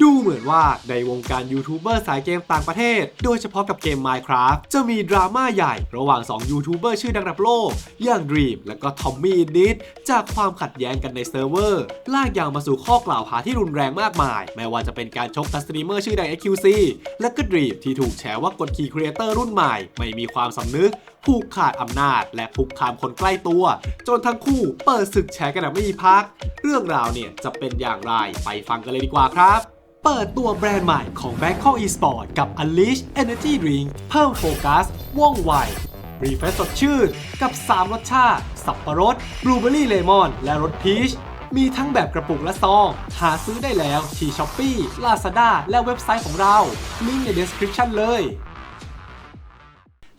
ดูเหมือนว่าในวงการยูทูบเบอร์สายเกมต่างประเทศ โดยเฉพาะกับเกม Minecraft จะมีดราม่าใหญ่ระหว่าง 2 ยูทูบเบอร์ชื่อดังระดับโลก อย่าง Dream และก็ Tommy i n จากความขัดแย้งกันในเซิร์ฟเวอร์ ลากยาวมาสู่ข้อกล่าวหาที่รุนแรงมากมาย ไม่ว่าจะเป็นการชกกัสตรีมเมอร์ชื่อดัง XQC และก็ Dream ที่ถูกแฉว่ากดขี่ครีเอเตอร์รุ่นใหม่ ไม่มีความสำนึกผูกขาดอำนาจและคุกคามคนใกล้ตัว จนทั้งคู่เปิดศึกแฉกันแบบไม่มีพัก เรื่องราวเนี่ยจะเป็นอย่างไรไปฟังกันเลยดีกว่าครับ เปิดตัวแบรนด์ใหม่ของ Bangkok Esport กับ Unleash Energy Drink เพิ่มโฟกัส ว่องไว รีเฟรชสดชื่น กับ 3 รสชาติ สับปะรดบลูเบอรี่เลมอน และรสพีช มีทั้งแบบกระปุกและซอง หาซื้อได้แล้วที่ Shopee Lazada และเว็บไซต์ของเรา ลิงก์ใน description เลย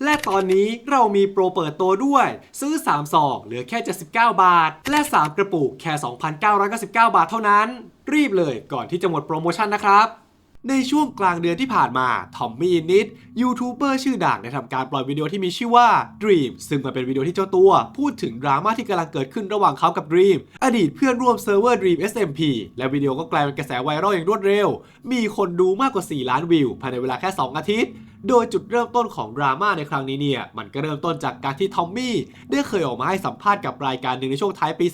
และตอนนี้เรามีโปรเปิดตัวด้วย ซื้อ3ซองเหลือแค่ 79 บาท และ 3 กระปุกแค่ 2,999 บาทเท่านั้น รีบเลยก่อนที่จะหมดโปรโมชั่นนะครับในช่วงกลางเดือนที่ผ่านมาทอมมี่นิดยูทูบเบอร์ชื่อดังได้ทำการปล่อยวิดีโอที่มีชื่อว่า Dream ซึ่งมันเป็นวิดีโอที่เจ้าตัว พูดถึงดราม่าที่กำลังเกิดขึ้นระหว่างเขากับ Dream อดีตเพื่อนร่วมเซิร์ฟเวอร์ Dream SMP และวิดีโอก็กลายเป็นกระแสไวรัลอย่างรวดเร็ว มีคนดูมากกว่า 4 ล้านวิว ภายในเวลาแค่ 2 อาทิตย์ โดยจุดเริ่มต้นของดราม่าในครั้งนี้เนี่ย มันก็เริ่มต้นจากการที่ทอมมี่ได้เคยออกมาให้สัมภาษณ์กับรายการหนึ่งในช่วงท้ายปี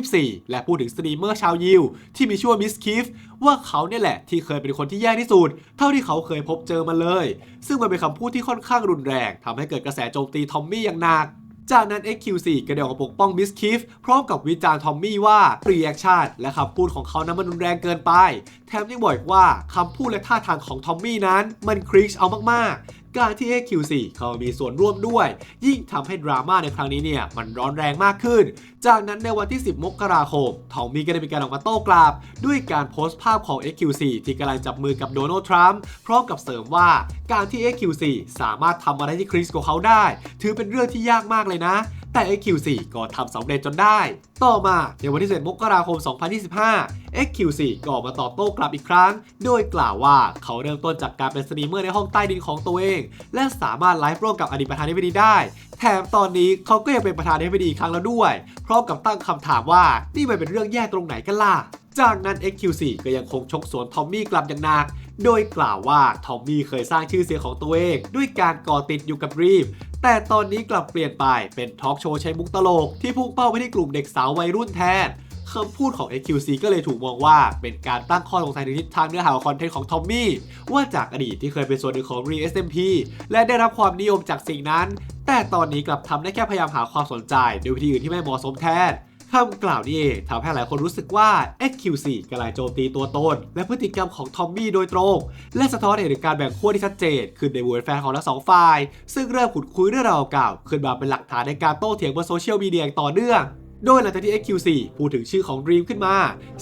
2024 และพูดถึงสตรีมเมอร์ชาวยิวที่มีชื่อว่ามิสคิฟว่าเขาเนี่ยแหละที่เคยเป็นคนที่แย่ที่สุด เท่าที่เขาเคยพบเจอมาเลย ซึ่งมันเป็นคำพูดที่ค่อนข้างรุนแรงทำให้เกิดกระแสโจมตีทอมมี่อย่างหนัก จากนั้น XQ4 ก็ได้ออกมาปกป้องมิสคิฟพร้อมกับวิจารณ์ทอมมี่ว่ารีแอคชั่นและคำพูดของเขานั้นมันรุนแรงเกินไป แถมยังบอกอีกว่าคำพูดและท่าทางของทอมมี่นั้นมันคริชเอามากๆการที่ XQ4 เขามามีส่วนร่วมด้วย ยิ่งทำให้ดราม่าในครั้งนี้เนี่ยมันร้อนแรงมากขึ้น จากนั้นในวันที่ 10 มกราคมทอมมี่ก็ได้มีการออกมาโต้กลับ ด้วยการโพสต์ภาพของ XQC ที่กำลังจับมือกับโดนัลด์ทรัมป์พร้อมกับเสริมว่าการที่ XQC สามารถทำอะไรที่คริสกับเขาได้ ถือเป็นเรื่องที่ยากมากเลยนะ แต่ XQ4 ก็ทำสำเร็จจนได้ ต่อมาในวันที่7มกราคม 2025 XQ4 ก็ออกมาตอบโต้กลับอีกครั้ง โดยกล่าวว่าเขาเริ่มต้นจากการเป็นสตรีมเมอร์ในห้องใต้ดินของตัวเอง และสามารถไลฟ์ร่วมกับอดีตประธานาธิบดีได้ แถมตอนนี้เขาก็ยังเป็นประธานาธิบดีอีกครั้งแล้วด้วยพร้อมกับตั้งคำถามว่านี่มันเป็นเรื่องแย่ตรงไหนกันล่ะจากนั้น XQ4 ก็ยังคงชกสวนทอมมี่กลับอย่างหนัก โดยกล่าวว่าทอมมี่เคยสร้างชื่อเสียงของตัวเอง ด้วยการก่อติดอยู่กับรีม แต่ตอนนี้กลับเปลี่ยนไปเป็นทอล์กโชว์ใช้มุกตลก ที่พุ่งเป้าไปที่กลุ่มเด็กสาววัยรุ่นแทนคำพูดของ XQC ก็เลยถูกมองว่าเป็นการตั้งข้อสงสัยในทิศทางเนื้อหาคอนเทนต์ของทอมมี่ว่าจากอดีตที่เคยเป็นส่วนหนึ่งของ Re SMP และได้รับความนิยมจากสิ่งนั้น แต่ตอนนี้กลับทำได้แค่พยายามหาความสนใจด้วยวิธีอื่นที่ไม่เหมาะสมแทน คำกล่าวนี้ทำให้หลายคนรู้สึกว่า XQC กำลังโจมตีตัวตน และพฤติกรรมของทอมมี่โดยตรง และสะท้อนเห็นถึงการแบ่งขั้วที่ชัดเจน ขึ้นในวงแฟนของทั้งสองฝ่าย ซึ่งเริ่มขุดคุยเรื่องราวเก่าขึ้นมาเป็นหลักฐานในการโต้เถียงบนโซเชียลมีเดียอย่างต่อเนื่องโดยหลังจากที่ XQC พูดถึงชื่อของ Dream ขึ้นมา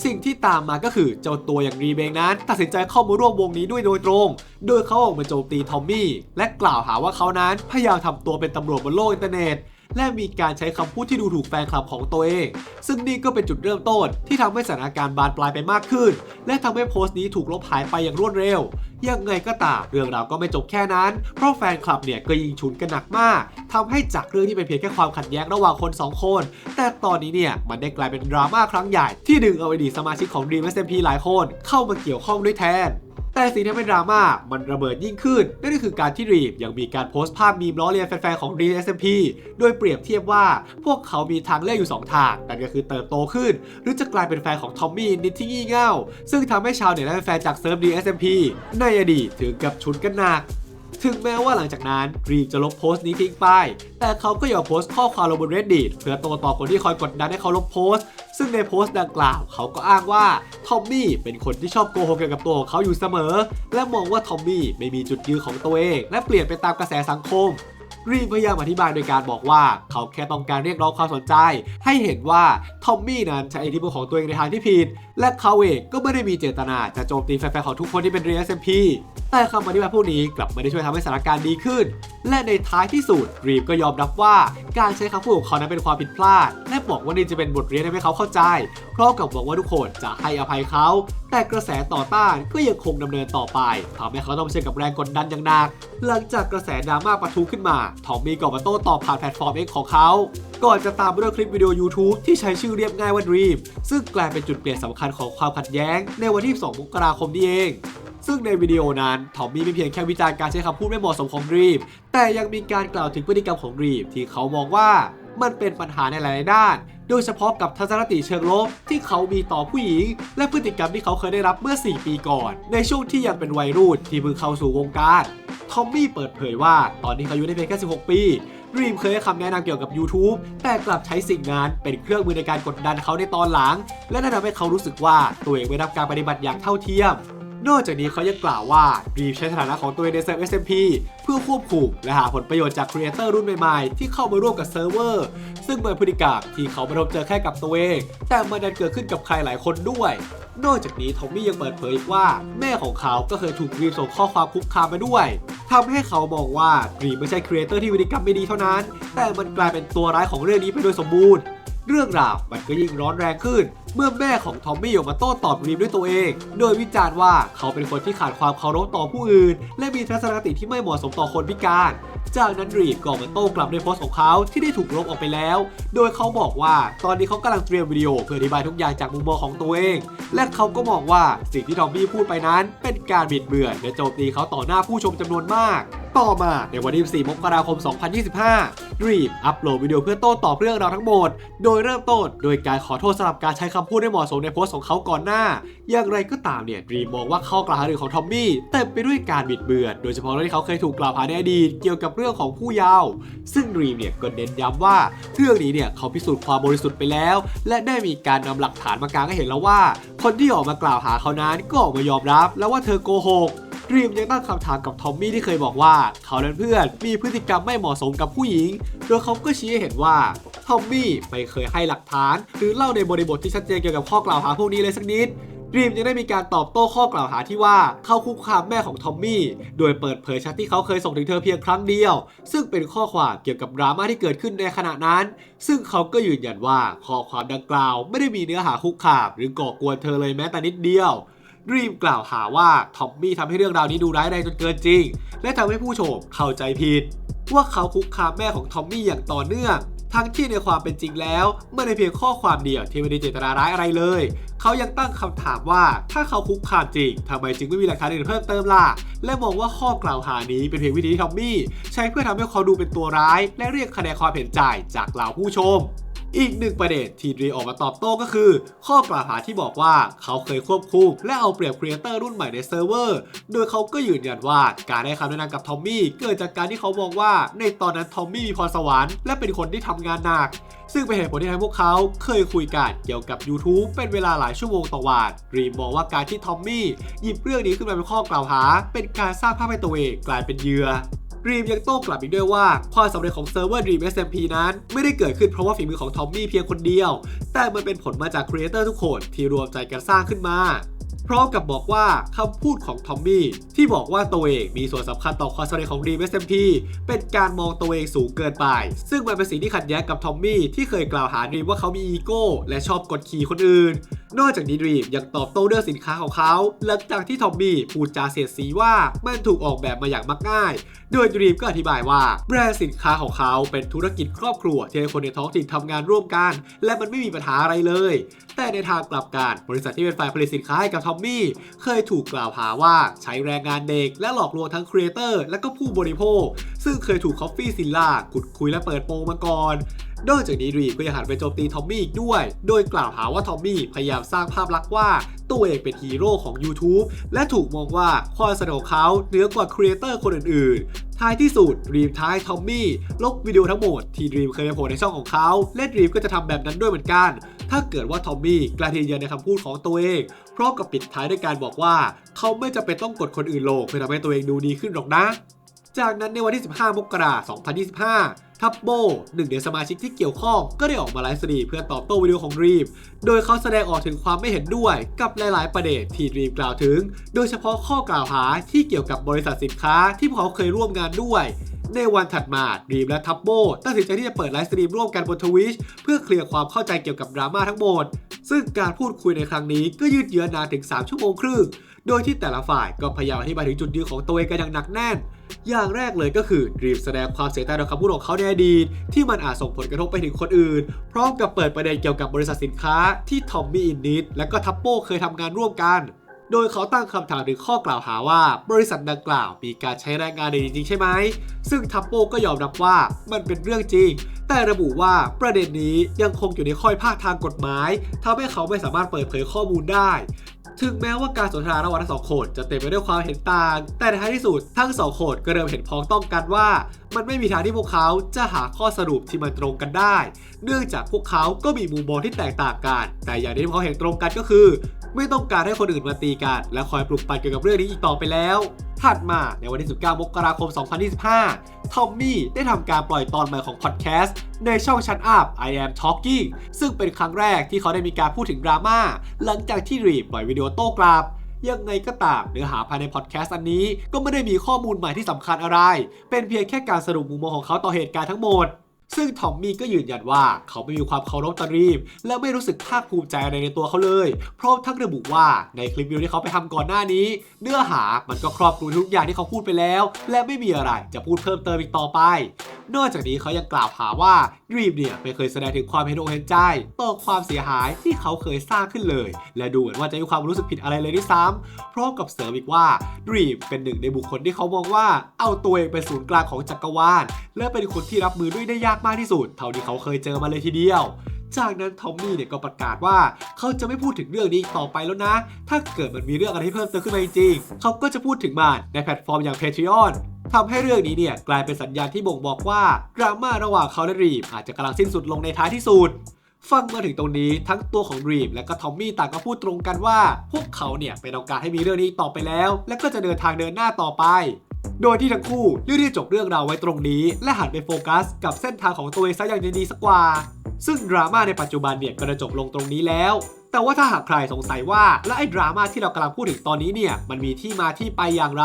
สิ่งที่ตามมาก็คือเจ้าตัวอย่าง Dream เองนั้น ตัดสินใจเข้ามาร่วมวงนี้ด้วยโดยตรง โดยเขาออกมาโจมตีทอมมี่ และกล่าวหาว่าเขานั้นพยายามทำตัวเป็นตำรวจบนโลกอินเทอร์เน็ต และมีการใช้คำพูดที่ดูถูกแฟนคลับของตัวเอง ซึ่งนี่ก็เป็นจุดเริ่มต้นที่ทำให้สถานการณ์บานปลายไปมากขึ้น และทำให้โพสต์นี้ถูกลบหายไปอย่างรวดเร็วยังไงก็ตามเรื่องราวก็ไม่จบแค่นั้น เพราะแฟนคลับเนี่ยก็ยิงฉุนกันหนักมากทำให้จากเรื่องที่เป็นเพียงแค่ความขัดแย้งระหว่างคนสองคน แต่ตอนนี้เนี่ยมันได้กลายเป็นดราม่าครั้งใหญ่ที่ดึงเอาอดีตสมาชิกของ Dream SMP หลายคนเข้ามาเกี่ยวข้องด้วยแทน แต่สิ่งที่ทำให้ดราม่ามันระเบิดยิ่งขึ้น นั่นก็คือการที่รีบยังมีการโพสต์ภาพมีมล้อเลียนแฟนๆของ d SMP โดยเปรียบเทียบว่าพวกเขามีทางเลือกอยู่ 2 ทางนั่นก็คือเติบโตขึ้น หรือจะกลายเป็นแฟนของทอมมี่นิดที่งี่เง่าซึ่งทำให้ชาวเน็ตและแฟนจากเซิร์ฟ d SMP ในอดีตถึงกับชุนกันหนักถึงแม้ว่าหลังจากนั้นรีบจะลบโพสต์นี้ทิ้งไป แต่เขาก็ยังโพสต์ข้อความลงบน Reddit เพื่อโต้ตอบคนที่คอยกดดันให้เขาลบโพสต์ ซึ่งในโพสต์ดังกล่าวเขาก็อ้างว่าทอมมี่เป็นคนที่ชอบโกหกเกี่ยวกับตัวของเขาอยู่เสมอ และมองว่าทอมมี่ไม่มีจุดยืนของตัวเอง และเปลี่ยนไปตามกระแสสังคมรีพยายามอธิบายโดยการบอกว่า เขาแค่ต้องการเรียกร้องความสนใจ ให้เห็นว่าทอมมี่นั้นใช้อิทธิพลของตัวเองในทางที่ผิด และเขาเองก็ไม่ได้มีเจตนาจะโจมตีแฟนๆของทุกคนที่เป็นเรีย SMP แต่แต่คำอธิบายพวกนี้กลับไม่ได้ช่วยทำให้สถานการณ์ดีขึ้น และในท้ายที่สุดรีมก็ยอมรับว่าการใช้คำพูดของเขานั้นเป็นความผิดพลาด และบอกว่านี่จะเป็นบทเรียนให้เขาเข้าใจพร้อมกับบอกว่าทุกคนจะให้อภัยเขา แต่กระแสต่อต้านก็ยังคงดำเนินต่อไปทำให้เขาต้องเผชิญกับแรงกดดันอย่างหนัก หลังจากกระแสดราม่าปะทุขึ้นมาทอมมี่ก็มาโต้ตอบผ่านแพลตฟอร์มเองของเขา ก่อนจะตามด้วยคลิปวิดีโอ YouTube ที่ใช้ชื่อเรียบง่ายว่า Dream ซึ่งกลายเป็นจุดเปลี่ยนสำคัญของความขัดแย้ง ในวันที่ 2 มกราคมนี้เอง ซึ่งในวิดีโอนั้นทอมมี่ไม่เพียงแค่วิจารณ์การใช้คำพูดไม่เหมาะสมของรีมแต่ยังมีการกล่าวถึงพฤติกรรมของรีมที่เขามองว่ามันเป็นปัญหาในหลาย ๆ ด้าน โดยเฉพาะกับทัศนคติเชิงลบที่เขามีต่อผู้หญิง และพฤติกรรมที่เขาเคยได้รับเมื่อ 4 ปีก่อน ในช่วงที่ยังเป็นวัยรุ่นที่เพิ่งเข้าสู่วงการ ทอมมี่เปิดเผยว่าตอนนี้เขาอายุได้เพียงแค่ 16 ปี รีมเคยให้คำแนะนำเกี่ยวกับ YouTube แต่กลับใช้สิ่งนั้นเป็นเครื่องมือในการกดดันเขาในตอนหลัง และนั่นทำให้เขารู้สึกว่าตัวเองไม่รับการปฏิบัติอย่างเท่าเทียม นอกจากนี้เขายังกล่าวว่ารีมใช้สถานะของตัวเองในเซิร์ฟ SMP เพื่อควบคุมและหาผลประโยชน์จากครีเอเตอร์รุ่นใหม่ๆ ที่เข้ามาร่วมกับเซิร์ฟเวอร์ ซึ่งเป็นพฤติกรรมที่เขาไม่พบเจอแค่กับตัวเอง แต่มันดันเกิดขึ้นกับใครหลายคนด้วย นอกจากนี้ทอมมี่ยังเปิดเผยอีกว่า แม่ของเขาก็เคยถูกรีมส่งข้อความคุกคามมาด้วยทำให้เขามองว่ารีมไม่ใช่ครีเอเตอร์ที่พฤติกรรมไม่ดีเท่านั้น แต่มันกลายเป็นตัวร้ายของเรื่องนี้ไปโดยสมบูรณ์ เรื่องราวมันก็ยิ่งร้อนแรงขึ้น เมื่อแม่ของทอมมี่ออกมาโต้ตอบรีมด้วยตัวเอง โดยวิจารณ์ว่าเขาเป็นคนที่ขาดความเคารพต่อผู้อื่น และมีทัศนคติที่ไม่เหมาะสมต่อคนพิการ จากนั้นรีมก็อมาโต้กลับในโพสต์ของเขาที่ได้ถูกลบออกไปแล้ว โดยเขาบอกว่าตอนนี้เขากำลังเตรียมวิดีโอเพื่ออธิบายทุกอย่างจากมุมมองของตัวเอง และเขาก็มองว่าสิ่งที่ทอมมี่พูดไปนั้น เป็นการบิดเบือนและโจมตีเขาต่อหน้าผู้ชมจำนวนมาก ต่อมาในวันที่4มกราคม 2025 Dream อัปโหลดวิดีโอเพื่อโต้ตอบเรื่องราวทั้งหมด โดยเริ่มต้นโดยการขอโทษสำหรับการใช้คำพูดไม่เหมาะสมในโพสต์ของเขาก่อนหน้า อย่างไรก็ตามเนี่ย Dream มองว่าข้อกล่าวหาของทอมมี่เต็มไปด้วยการบิดเบือน โดยเฉพาะเรื่องที่เขาเคยถูกกล่าวหาในอดีตเกี่ยวกับเรื่องของผู้เยาว์ ซึ่ง Dream เนี่ยก็เน้นย้ำว่าเรื่องนี้เนี่ยเขาพิสูจน์ความบริสุทธิ์ไปแล้ว และได้มีการนำหลักฐานมากางให้เห็นแล้วว่า คนที่ออกมากล่าวหาเขานั้นก็ออกมายอมรับ แล้วว่าเธอโกหก รีมยังตั้งคำถามกับทอมมี่ที่เคยบอกว่า เขาและเพื่อนมีพฤติกรรมไม่เหมาะสมกับผู้หญิง โดยเขาก็ชี้ให้เห็นว่าทอมมี่ไม่เคยให้หลักฐาน หรือเล่าในบริบทที่ชัดเจนเกี่ยวกับข้อกล่าวหาพวกนี้เลยสักนิดรีมยังได้มีการตอบโต้ข้อกล่าวหาที่ว่าเขาคุกคามแม่ของทอมมี่ โดยเปิดเผยแชทที่เขาเคยส่งถึงเธอเพียงครั้งเดียว ซึ่งเป็นข้อความเกี่ยวกับดราม่าที่เกิดขึ้นในขณะนั้น ซึ่งเขาก็ยืนยันว่าข้อความดังกล่าว ไม่ได้มีเนื้อหาคุกคามหรือก่อกวนเธอเลยแม้แต่นิดเดียว รีมกล่าวหาว่าทอมมี่ทำให้เรื่องราวนี้ดูร้ายแรงจนเกินจริง และทำให้ผู้ชมเข้าใจผิด ว่าเขาคุกคามแม่ของทอมมี่อย่างต่อเนื่องทั้งที่ในความเป็นจริงแล้วไม่ได้เพียงข้อความเดียวที่ไม่ได้เจตนาร้ายอะไรเลย เขายังตั้งคำถามว่าถ้าเขาคุกคามจริงทำไมจึงไม่มีหลักฐานอื่นเพิ่มเติมล่ะ และมองว่าข้อกล่าวหานี้เป็นเพียงวิธีที่ทอมมี่ ใช้เพื่อทำให้เขาดูเป็นตัวร้าย และเรียกคะแนนความเห็นใจจากเหล่าผู้ชม อีกหนึ่งประเด็นที่ดรีออกมาตอบโต้ก็คือ ข้อกล่าวหาที่บอกว่าเขาเคยควบคุมและเอาเปรียบครีเอเตอร์รุ่นใหม่ในเซิร์ฟเวอร์ โดยเขาก็ยืนยันว่าการให้คำแนะนำกับทอมมี่เกิดจากการที่เขามองว่า ในตอนนั้นทอมมี่มีพรสวรรค์และเป็นคนที่ทำงานหนัก ซึ่งเป็นเหตุผลที่ทำให้พวกเขาเคยคุยกันเกี่ยวกับ YouTube เป็นเวลาหลายชั่วโมงต่อวันรีมองว่าการที่ทอมมี่หยิบเรื่องนี้ขึ้นมาเป็นข้อกล่าวหา เป็นการสร้างภาพให้ตัวเองกลายเป็นเหยื่อ รีมยังโต้กลับอีกด้วยว่าความสำเร็จของเซิร์ฟเวอร์ Dream SMP นั้น ไม่ได้เกิดขึ้นเพราะว่าฝีมือของทอมมี่เพียงคนเดียว แต่มันเป็นผลมาจากครีเอเตอร์ทุกคนที่รวมใจกันสร้างขึ้นมาพร้อมกับบอกว่าคำพูดของทอมมี่ที่บอกว่าตัวเองมีส่วนสำคัญต่อความสำเร็จของ Dream SMP เป็นการมองตัวเองสูงเกินไป ซึ่งมันเป็นสิ่งที่ขัดแย้งกับทอมมี่ที่เคยกล่าวหาดรีมว่าเขามีอีโก้และชอบกดขี่คนอื่นนอกจากนี้ดรีมยังตอบโต้เรื่องสินค้าของเขาหลังจากที่ทอมมี่พูดจาเสียดสีว่ามันถูกออกแบบมาอย่างมักง่าย โดยดรีมก็อธิบายว่า แบรนด์สินค้าของเขาเป็นธุรกิจครอบครัวที่ให้คนในท้องถิ่นทำงานร่วมกัน และมันไม่มีปัญหาอะไรเลย แต่ในทางกลับกันบริษัทที่เป็นฝ่ายผลิตสินค้าให้กับทอมมี่เคยถูกกล่าวหาว่าใช้แรงงานเด็กและหลอกลวงทั้งครีเอเตอร์และก็ผู้บริโภค ซึ่งเคยถูกคอฟฟี่ซิลล่าขุดคุยและเปิดโปงมาก่อน นอกจากนี้รีก็ยังหันไปโจมตีทอมมี่อีกด้วย โดยกล่าวหาว่าทอมมี่พยายามสร้างภาพลักษณ์ว่าตัวเองเป็นฮีโร่ของ YouTube และถูกมองว่าความสนุกของเขาเหนือกว่าครีเอเตอร์คนอื่นๆ ท้ายที่สุดรีมท้ายทอมมี่ลบวิดีโอทั้งหมดที่รีมเคยไปโพสในช่องของเขา และรีมก็จะทำแบบนั้นด้วยเหมือนกัน ถ้าเกิดว่าทอมมี่กล้ายืนยันในคำพูดของตัวเองพร้อมกับปิดท้ายด้วยการบอกว่า เขาไม่จำเป็นต้องกดคนอื่นลงเพื่อทำให้ตัวเองดูดีขึ้นหรอกนะ จากนั้นในวันที่ 15 มกราคม 2025 ทับโบหนึ่งในสมาชิกที่เกี่ยวข้องก็ได้ออกมาไลฟ์สตรีมเพื่อตอบโต้วิดีโอของรีม โดยเขาแสดงออกถึงความไม่เห็นด้วยกับหลาย ๆ ประเด็นที่รีมกล่าวถึง โดยเฉพาะข้อกล่าวหาที่เกี่ยวกับบริษัทสินค้าที่พวกเขาเคยร่วมงานด้วยในวันถัดมารีมและทับโบตัดสินใจที่จะเปิดไลฟ์สตรีมร่วมกันบนทวิชเพื่อเคลียร์ความเข้าใจเกี่ยวกับดราม่าทั้งหมด ซึ่งการพูดคุยในครั้งนี้ก็ยืดเยื้อนานถึง 3 ชั่วโมงครึ่ง โดยที่แต่ละฝ่ายก็พยายามอธิบายถึงจุดยืนของตัวเองกันอย่างหนักแน่น อย่างแรกเลยก็คือรีมแสดงความเสียใจต่อคำพูดของเขาในอดีตที่มันอาจส่งผลกระทบไปถึงคนอื่น พร้อมกับเปิดประเด็นเกี่ยวกับบริษัทสินค้าที่ทอมมี่อินนิดและก็ทัปโป้เคยทำงานร่วมกัน โดยเขาตั้งคำถามถึงข้อกล่าวหาว่า บริษัทดังกล่าวมีการใช้แรงงานเด็กจริงๆใช่ไหม ซึ่งทัปโป้ก็ยอมรับว่ามันเป็นเรื่องจริง แต่ระบุว่าประเด็นนี้ยังคงอยู่ในข้อพิพาททางกฎหมายทำให้เขาไม่สามารถเปิดเผยข้อมูลได้ ถึงแม้ว่าการสนทนาระหว่างทั้งสองคนจะเต็มไปด้วยความเห็นต่าง แต่ในท้ายที่สุดทั้งสองคนก็เริ่มเห็นพ้องต้องกันว่า มันไม่มีทางที่พวกเขาจะหาข้อสรุปที่มันตรงกันได้ เนื่องจากพวกเขาก็มีมุมมองที่แตกต่างกัน แต่อย่างที่พวกเขาเห็นตรงกันก็คือ ไม่ต้องการให้คนอื่นมาตีกัน และคอยปลุกปั่นเกี่ยวกับเรื่องนี้อีกต่อไปแล้ว ถัดมาในวันที่ 19 มกราคม 2025 ทอมมี่ได้ทำการปล่อยตอนใหม่ของพอดแคสต์ในช่องชั้นอัพ I Am Talking ซึ่งเป็นครั้งแรกที่เขาได้มีการพูดถึงดราม่าหลังจากที่รีบปล่อยวิดีโอโต้กลับยังไงก็ตามเนื้อหาภายในพอดแคสต์อันนี้ ก็ไม่ได้มีข้อมูลใหม่ที่สำคัญอะไร เป็นเพียงแค่การสรุปมุมมองของเขาต่อเหตุการณ์ทั้งหมด ซึ่งทอมมี่ก็ยืนยันว่าเขาไม่มีความเคารพตรีม และไม่รู้สึกภาคภูมิใจอะไรในตัวเขาเลย พร้อมทั้งระบุว่าในคลิปวิดีโอที่เขาไปทำก่อนหน้านี้ เนื้อหามันก็ครอบคลุมทุกอย่างที่เขาพูดไปแล้ว และไม่มีอะไรจะพูดเพิ่มเติมอีกต่อไป นอกจากนี้เขายังกล่าวหาว่าดรีมเนี่ยไม่เคยแสดงถึงความเห็นอกเห็นใจต่อความเสียหายที่เขาเคยสร้างขึ้นเลย และดูเหมือนว่าจะมีความรู้สึกผิดอะไรเลยด้วยซ้ำพร้อมกับเสริมอีกว่าดรีมเป็นหนึ่งในบุคคลที่เขามองว่าเอาตัวเองเป็นศูนย์กลางของจักรวาลและเป็นคนที่รับมือด้วยได้ยากมากที่สุด เท่าที่เขาเคยเจอมาเลยทีเดียวจากนั้นทอมมี่เนี่ยก็ประกาศว่าเขาจะไม่พูดถึงเรื่องนี้ต่อไปแล้วนะ ถ้าเกิดมันมีเรื่องอะไรเพิ่มเติมขึ้นมาจริงๆเขาก็จะพูดถึงมันในแพลตฟอร์มอย่าง Patreon ทำให้เรื่องนี้เนี่ยกลายเป็นสัญญาณที่บ่งบอกว่าดราม่าระหว่างเขาและรีมอาจจะกำลังสิ้นสุดลงในท้ายที่สุดฟังมาถึงตรงนี้ทั้งตัวของรีมและก็ทอมมี่ต่างก็พูดตรงกันว่า พวกเขาเนี่ยไม่ต้องการให้มีเรื่องนี้ต่อไปแล้ว และก็จะเดินทางเดินหน้าต่อไป โดยที่ทั้งคู่เลือกที่จะจบเรื่องราวไว้ตรงนี้ และหันไปโฟกัส กับเส้นทางของตัวเองซะอย่างดีๆสักกว่า ซึ่งดราม่าในปัจจุบันเนี่ยก็จะจบลงตรงนี้แล้ว แต่ว่าถ้าหากใครสงสัยว่า และไอ้ดราม่าที่เรากำลังพูดถึงตอนนี้เนี่ยมันมีที่มาที่ไปอย่างไร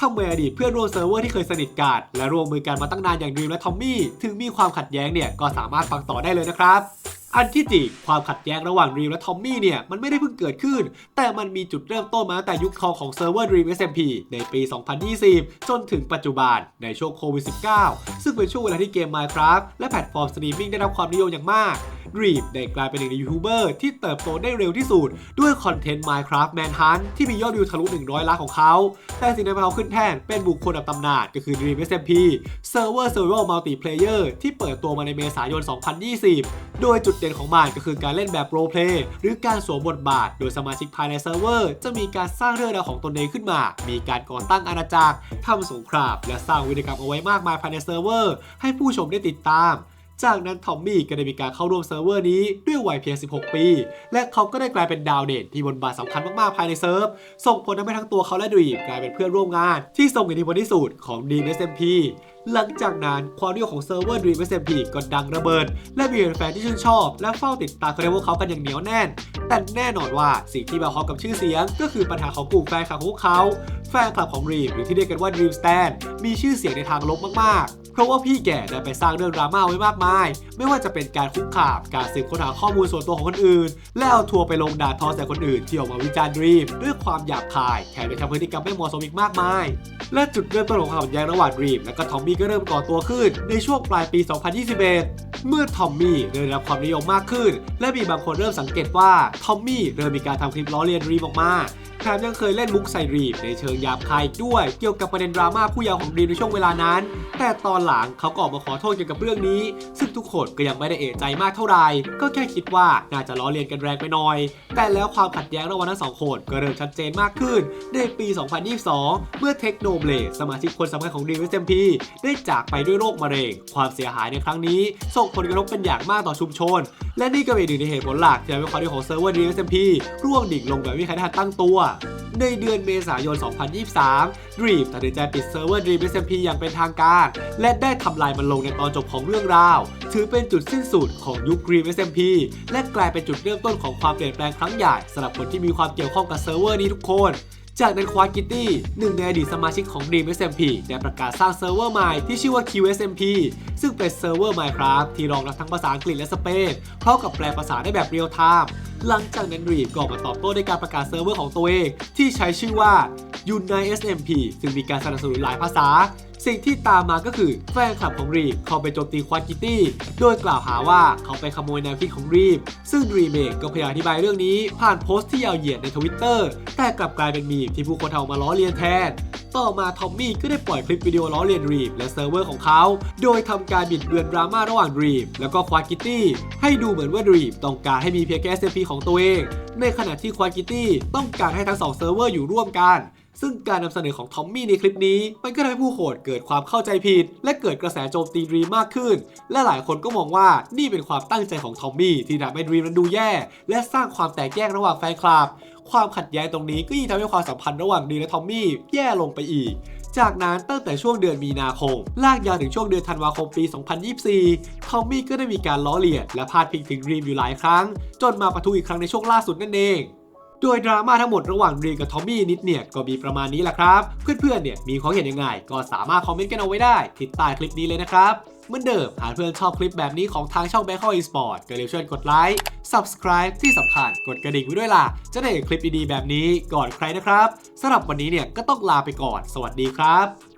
ทำไมอดีตเพื่อนร่วมเซิร์ฟเวอร์ที่เคยสนิทกันและร่วมมือกันมาตั้งนานอย่างดรีมและทอมมี่ถึงมีความขัดแย้งเนี่ยก็สามารถฟังต่อได้เลยนะครับ อันที่จริงความขัดแย้งระหว่างรีมและทอมมี่เนี่ยมันไม่ได้เพิ่งเกิดขึ้น แต่มันมีจุดเริ่มต้นมาตั้งแต่ยุคทองของเซิร์ฟเวอร์ Dream SMP ในปี 2020 จนถึงปัจจุบันในช่วงโควิด -19 ซึ่งเป็นช่วงเวลาที่เกม Minecraft และแพลตฟอร์มสตรีมมิ่งได้รับความนิยมอย่างมาก Dream ได้กลายเป็นหนึ่งในยูทูบเบอร์ที่เติบโตได้เร็วที่สุด ด้วยคอนเทนต์ Minecraft Manhunt ที่มียอดวิวทะลุ 100 ล้านของเขา แต่สิ่งที่เขาขึ้นแท่นเป็นบุคคลอันดับตำนานก็คือ Dream SMP เซิร์ฟเวอร์ Survival Multiplayer ที่เปิดตัวมาในเมษายน 2020 โดยจุดเด่นของมันก็คือการเล่นแบบ role play หรือการสวมบทบาท โดยสมาชิกภายในเซิร์ฟเวอร์ จะมีการสร้างเรื่องราวของตนเองขึ้นมา มีการก่อตั้งอาณาจักรทำสงครามและสร้างวิธีกรรมเอาไว้มากมายภายในเซิร์ฟเวอร์ ให้ผู้ชมได้ติดตาม จากนั้นทอมมี่ก็ได้มีการเข้าร่วมเซิร์ฟเวอร์นี้ด้วยวัยเพียง 16 ปี และเขาก็ได้กลายเป็นดาวเด่นที่บทบาทสำคัญมากๆภายในเซิร์ฟ ส่งผลทำให้ทั้งตัวเขาและดรีมกลายเป็นเพื่อนร่วมงาน ที่ทรงอิทธิพลที่สุดของ Dream SMP หลังจากนั้นความนิยมของเซิร์ฟเวอร์ Dream SMP ก็ดังระเบิด และมีแฟนที่ชื่นชอบ และเฝ้าติดตามคอนเทนต์พวกเขากันอย่างเหนียวแน่น แต่แน่นอนว่าสิ่งที่มาพร้อมกับชื่อเสียง ก็คือปัญหาของกลุ่มแฟนคลับของพวกเขา แฟนคลับของรีมหรือที่เรียกกันว่า Dream Stan มีชื่อเสียงในทางลบมากๆ เพราะว่าพี่แก่ได้ไปสร้างเรื่องดราม่าไว้มากมาย ไม่ว่าจะเป็นการคุกคามการสืบค้นหาข้อมูลส่วนตัวของคนอื่น และเอาทัวร์ไปลงด่าทอใส่คนอื่นที่ออกมาวิจารณ์ดรีมด้วยความหยาบคายแถมยังทำพฤติกรรมไม่เหมาะสมอีกมากมาย และจุดเริ่มต้นของความขัดแย้งระหว่างดรีมและก็ทอมมี่ก็เริ่มก่อตัวขึ้นในช่วงปลายปี 2021เมื่อทอมมี่เริ่มได้รับความนิยมมากขึ้น และมีบางคนเริ่มสังเกตว่าทอมมี่เริ่มมีการทำคลิปล้อเลียนดรีมออกมาแถมยังเคยเล่นมุกใส่ดรีมในเชิงหยาบคายด้วย เกี่ยวกับประเด็นดราม่าผู้ยาวของดรีมในช่วงเวลานั้น แต่ตอนหลังเขาก็ออกมาขอโทษเกี่ยวกับเรื่องนี้ ซึ่งทุกคนก็ยังไม่ได้เอะใจมากเท่าไหร่ก็แค่คิดว่าน่าจะล้อเลียนกันแรงไปหน่อย แต่แล้วความขัดแย้งระหว่างทั้งสองคนก็เริ่มชัดเจนมากขึ้น ในปี 2022 เมื่อเทคโนเบลสมาชิกคนสำคัญของ Dream SMP ได้จากไปด้วยโรคมะเร็ง ความเสียหายในครั้งนี้ ส่งผลกระทบเป็นอย่างมากต่อชุมชน และนี่ก็เป็นหนึ่งในเหตุผลหลักที่ทำให้ความที่ของเซิร์ฟเวอร์ Dream SMP ร่วงดิ่งลงแบบไม่มีใครทันตั้งตัว ในเดือนเมษายน 2023 Dream ตัดสินใจปิดเซิร์ฟเวอร์ Dream SMP อย่างเป็นทางการ และได้ทำลายมันลงในตอนจบของเรื่องราว ถือเป็นจุดสิ้นสุดของยุค Dream SMP และกลายเป็นจุดเริ่มต้นของความเปลี่ยนแปลงครั้งใหญ่สำหรับคนที่มีความเกี่ยวข้องกับเซิร์ฟเวอร์นี้ทุกคนจากนั้นควากิตตี้หนึ่งในอดีตสมาชิกของ Dream SMP ได้ประกาศสร้างเซิร์ฟเวอร์ใหม่ที่ชื่อว่า QSMP ซึ่งเป็นเซิร์ฟเวอร์ Minecraft ที่รองรับทั้งภาษาอังกฤษและสเปนพร้อมกับแปลภาษาได้แบบเรียลไทม์ หลังจากนั้นรีบก็ออกมาตอบโต้ด้วยการประกาศเซิร์ฟเวอร์ของตัวเอง ที่ใช้ชื่อว่า u n i t SMP ซึ่งมีการสนับสนุนหลายภาษา สิ่งที่ตามมาก็คือแฟนคลับของรีมเข้าไปโจมตีควานกิตตี้ โดยกล่าวหาว่าเขาไปขโมยแนวคิดของรีมซึ่งรีเองก็พยายามอธิบายเรื่องนี้ผ่านโพสต์ที่ยาวเหยียดในทวิตเตอร์แต่กลับกลายเป็นมีมที่ผู้คนเอามาล้อเลียนแทนต่อมาทอมมี่ก็ได้ปล่อยคลิปวิดีโอล้อเลียนรีมและเซิร์ฟเวอร์ของเขา โดยทำการบิดเบือนดราม่าระหว่างรีมแล้วก็ควานกิตตี้ให้ดูเหมือนว่ารีมต้องการให้มีเพียงแค่ SMP ของตัวเอง ในขณะที่ควานกิตตี้ต้องการให้ทั้งสองเซิร์ฟเวอร์อยู่ร่วมกัน ซึ่งการนำเสนอของทอมมี่ในคลิปนี้ มันก็ทำให้ผู้โหดเกิดความเข้าใจผิด และเกิดกระแสโจมตีดรีมมากขึ้น และหลายคนก็มองว่านี่เป็นความตั้งใจของทอมมี่ที่ทำให้ดรีมนั้นดูแย่ และสร้างความแตกแยกระหว่างแฟนคลับ ความขัดแย้งตรงนี้ก็ยิ่งทำให้ความสัมพันธ์ระหว่างดรีมและทอมมี่แย่ลงไปอีกจากนั้นตั้งแต่ช่วงเดือนมีนาคม ลากยาวถึงช่วงเดือนธันวาคมปี 2024 ทอมมี่ก็ได้มีการล้อเลียนและพาดพิงถึงรีมอยู่หลายครั้ง จนมาปะทุอีกครั้งในช่วงล่าสุดนั่นเอง โดยดราม่าทั้งหมดระหว่างดรีกับทอมมี่นิดเนี่ยก็มีประมาณนี้แหละครับ เพื่อนๆเนี่ยมีความเห็นยังไง ก็สามารถคอมเมนต์กันเอาไว้ได้ที่ใต้คลิปนี้เลยนะครับเหมือนเดิมหากเพื่อนชอบคลิปแบบนี้ของทางช่อง b a c k อ eSport ก็เร็วช่วยกดไลค์ Subscribe ที่สำคัญกดกระดิ่งไว้ด้วยล่ะ จะได้เห็นคลิปดีๆแบบนี้ก่อนใครนะครับสำหรับวันนี้เนี่ยก็ต้องลาไปก่อน สวัสดีครับ